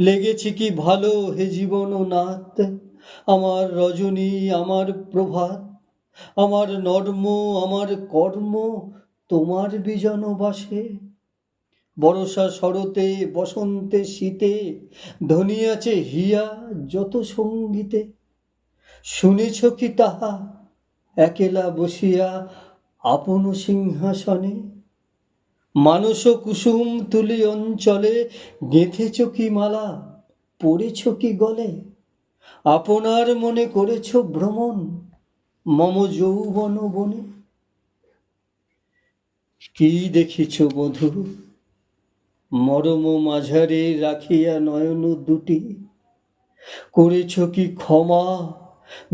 লেগেছে কি ভালো হে জীবন নাথ আমার রজনী, আমার প্রভাত, আমার নর্ম, আমার কর্ম, তোমার বিজন বাসে। বরষা শরতে, বসন্তে, শীতে ধনিয়াছে হিয়া যত সঙ্গীতে। শুনেছ কি তাহা? একেলা বসিয়া আপন সিংহাসনে মানস কুসুম তুলি অঞ্চলে, গেঁথেছ কি মালা, পড়েছ কি গলে? আপনার মনে করেছ ভ্রমণ, মম যৌবন বনে? কি দেখিছ বধু? মরম মাঝারে রাখিয়া নয়ন দুটি। করেছ কি ক্ষমা,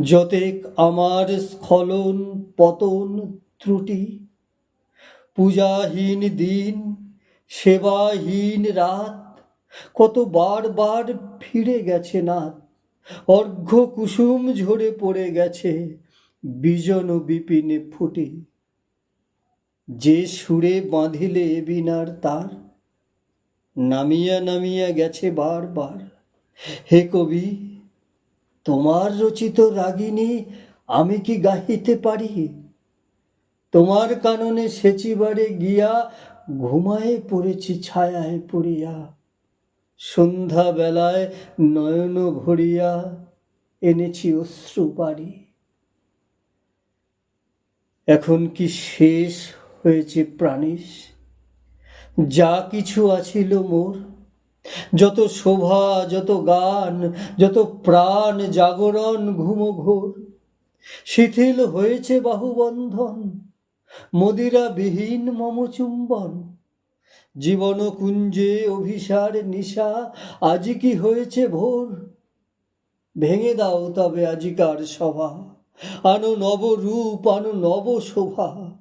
যতেক আমার স্খলন পতন ত্রুটি? পূজাহীন দিন, সেবাহীন রাত কত বার বার ফিরে গেছে নাথ অর্ঘ্য কুসুম ঝরে পড়ে গেছে, বিজন বিপিনে ফুটে। যে সুরে বাঁধিলে বিনার তার, নামিয়া নামিয়া গেছে বারবার হে কবি, তোমার রচিত রাগিনী আমি কি গাহিতে পারি? তোমার কাননে সেচিবারে গিয়া ঘুমায়ে পড়েছি, ছায়ায় পড়িয়া। সন্ধ্যা বেলায় নয়ন ভরিয়া এনেছি অশ্রু বাড়ি। এখন কি শেষ হয়েছে প্রাণীশ? যা কিছু আছিল মোর। যত শোভা, যত গান, যত প্রাণ জাগরণ ঘুম ঘোর শিথিল হয়েছে বাহুবন্ধন। মদিরা বিহীন মম চুম্বন। জীবন কুঞ্জে অভিসার নিশা, আজি কি হয়েছে ভোর? ভেঙে দাও তবে আজিকার সভা, আনো নব রূপ, আনো নব শোভা।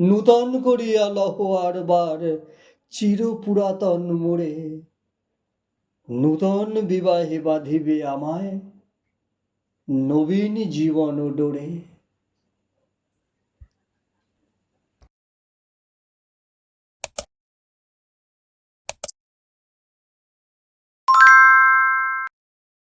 নূতন করিয়া লহ আর বার চির পুরাতন মোড়ে। নূতন বিবাহে বাঁধিবে আমায় নবীন জীবন ডোরে।